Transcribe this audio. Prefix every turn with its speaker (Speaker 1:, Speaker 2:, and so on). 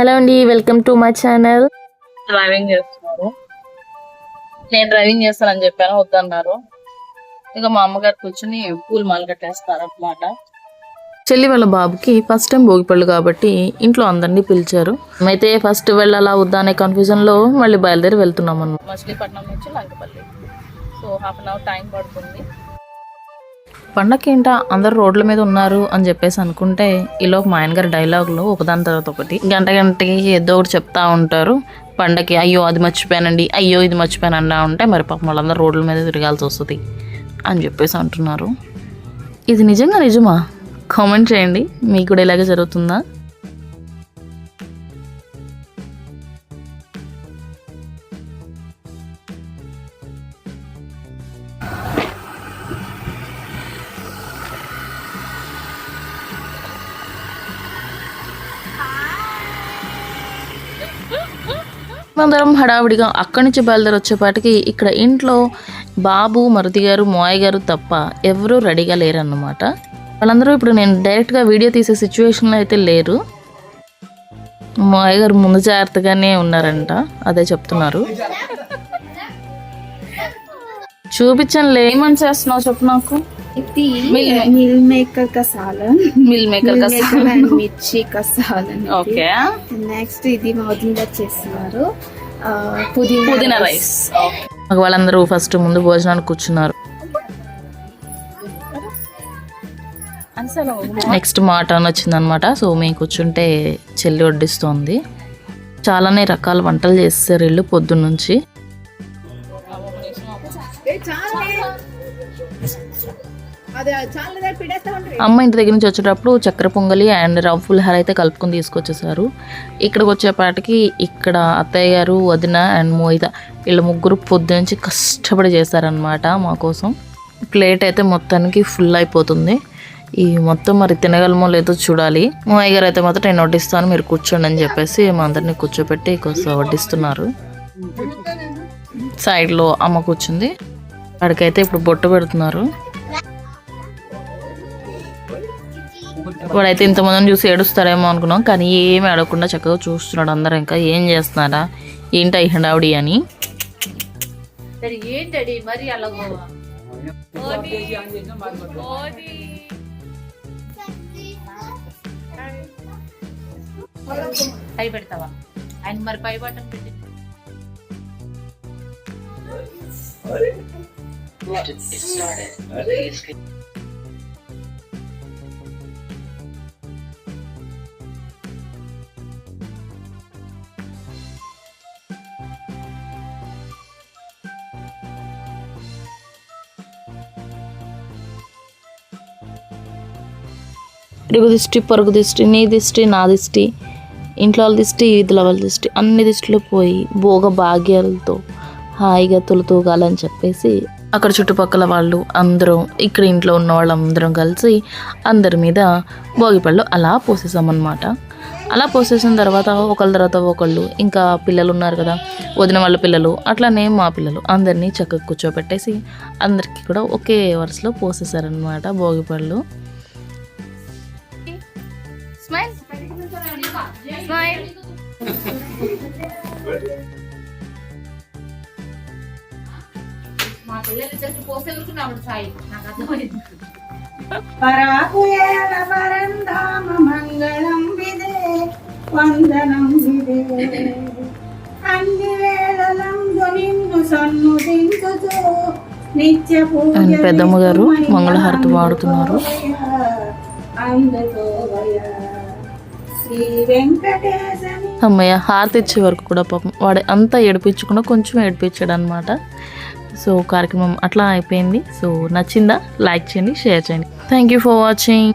Speaker 1: Hello అండి welcome to my channel.
Speaker 2: Driving చేస్తున్నారు. నేను డ్రైవింగ్ చేస్తానని చెప్పాను వద్దన్నారు. ఇక మా అమ్మగారు కూర్చుని పూలు మాల కట్టేస్తారు అనమాట
Speaker 1: చెల్లి వాళ్ళ బాబుకి ఫస్ట్ టైం భోగిపళ్ళు కాబట్టి ఇంట్లో అందరినీ పిలిచారు. అయితే ఫస్ట్ వెళ్ళాలా వద్దా అనే కన్ఫ్యూజన్లో మళ్ళీ బయలుదేరి వెళ్తున్నాం అన్నమాట
Speaker 2: మచిలీపట్నం నుంచి Lankapalli. So half an hour time పడుతుంది.
Speaker 1: పండగకి ఏంటా అందరు రోడ్ల మీద ఉన్నారు అని చెప్పేసి అనుకుంటే ఈలో మా ఆయన గారి డైలాగులు ఒకదాని తర్వాత ఒకటి. గంట గంటకి ఏదో ఒకటి చెప్తా ఉంటారు. పండకి అయ్యో అది మర్చిపోయానండి అయ్యో ఇది మర్చిపోయానండి ఉంటే మరి పాపం వాళ్ళందరూ రోడ్ల మీద తిరగాల్సి వస్తుంది అని చెప్పేసి అంటున్నారు. ఇది నిజంగా నిజమా? కామెంట్ చేయండి. మీకు కూడా ఇలాగే జరుగుతుందా? అందరం హడావిడిగా అక్కడి నుంచి బయలుదేరి వచ్చేపాటికి ఇక్కడ ఇంట్లో బాబు మరుది గారు మోయ్ గారు తప్ప ఎవరూ రెడీగా లేరన్నమాట. వాళ్ళందరూ ఇప్పుడు నేను డైరెక్ట్గా వీడియో తీసే సిచ్యువేషన్లో అయితే లేరు. మోయ్ గారు ముందు జాగ్రత్తగానే ఉన్నారంట అదే చెప్తున్నారు. చూపించండి ఏమని చేస్తున్నావు చెప్పు నాకు.
Speaker 3: ఇది మిల్ మేకర్ का सालन
Speaker 1: meal maker
Speaker 3: meal maker and మిర్చి का सालन
Speaker 1: ఓకే
Speaker 3: నెక్స్ట్ ఇది మా వదిన గారు చేస్తున్నారు ఆ, పుదీనా
Speaker 1: పుదీనా రైస్ వాళ్ళందరూ ఫస్ట్ ముందు భోజనానికి కూర్చున్నారు నెక్స్ట్ మటన్ వచ్చిందనమాట సో మేము కూర్చుంటే చెల్లి వడ్డిస్తోంది చాలానే రకాల వంటలు చేస్తారు వీళ్ళు పొద్దున్న నుంచి అమ్మ ఇంటి దగ్గర నుంచి వచ్చేటప్పుడు చక్కెర పొంగలి అండ్ రవ్వ పులిహార అయితే కలుపుకొని తీసుకొచ్చేసారు. ఇక్కడికి వచ్చేపాటికి ఇక్కడ అత్తయ్య గారు వదిన అండ్ మోయిత వీళ్ళ ముగ్గురు పొద్దు నుంచి కష్టపడి చేశారనమాట మా కోసం. ప్లేట్ అయితే మొత్తానికి ఫుల్ అయిపోతుంది. ఈ మొత్తం మరి తినగలమో లేదో చూడాలి. మోయ్య గారు అయితే మాత్రం నేను వడ్డిస్తాను మీరు కూర్చోండి అని చెప్పేసి మా అందరినీ కూర్చోపెట్టి కొంచెం వడ్డిస్తున్నారు. సైడ్లో అమ్మ కూర్చుంది. వాడికైతే ఇప్పుడు బొట్టు పెడుతున్నారు. వాడైతే ఇంతమందిని చూసి ఏడుస్తారేమో అనుకున్నాం కానీ ఏమి అడగకుండా చక్కగా చూస్తున్నాడు అందరూ. ఇంకా ఏం చేస్తున్నారా? ఏంటి ఈ హడావుడి అని?
Speaker 2: ఏంటడి మరి అలాగో పై పెడతావా? ఆయన మరి పై పెట్టి
Speaker 1: ఇరుగు దిష్టి పొరుగు దిష్టి నీ దిష్టి నా దిష్టి ఇంట్లో వాళ్ళ దిష్టి వీధుల వాళ్ళ దిష్టి అన్ని దిష్టిలు పోయి భోగ భాగ్యాలతో హాయిగా తొలుతూగాలని చెప్పేసి అక్కడ చుట్టుపక్కల వాళ్ళు అందరం ఇక్కడ ఇంట్లో ఉన్న వాళ్ళందరం కలిసి అందరి మీద భోగిపళ్ళు అలా పోసేసామన్నమాట. అలా పోసేసిన తర్వాత ఒకళ్ళ తర్వాత ఒకళ్ళు ఇంకా పిల్లలు ఉన్నారు కదా వదిన వాళ్ళ పిల్లలు అట్లానే మా పిల్లలు అందరినీ చక్కగా కూర్చోబెట్టేసి అందరికీ కూడా ఒకే వరుసలో పోసేసారనమాట భోగిపళ్ళు.
Speaker 2: స్మైల్ మా పిల్లలు జస్ట్ పోస్తే ఊరుకున్నాడు సాయి. నాకు అర్థమైంది.
Speaker 4: పరాకుయేల పరంధామ మంగళం విదే వందనం విదే. అన్ని వేళలందు నిన్ను సన్నుదించుతూ నిత్య పూజ
Speaker 1: పెద్దమ్మ గారు మంగళహారతి వాడుతున్నారు
Speaker 4: వెంకటేశని
Speaker 1: అమ్మయ్య హారతి ఇచ్చే వరకు కూడా పాపం వాడు అంతా ఏడిపించకుండా కొంచెం ఏడిపించాడు అనమాట సో కార్యక్రమం అట్లా అయిపోయింది. సో నచ్చిందా? లైక్ చేయండి షేర్ చేయండి. Thank you for watching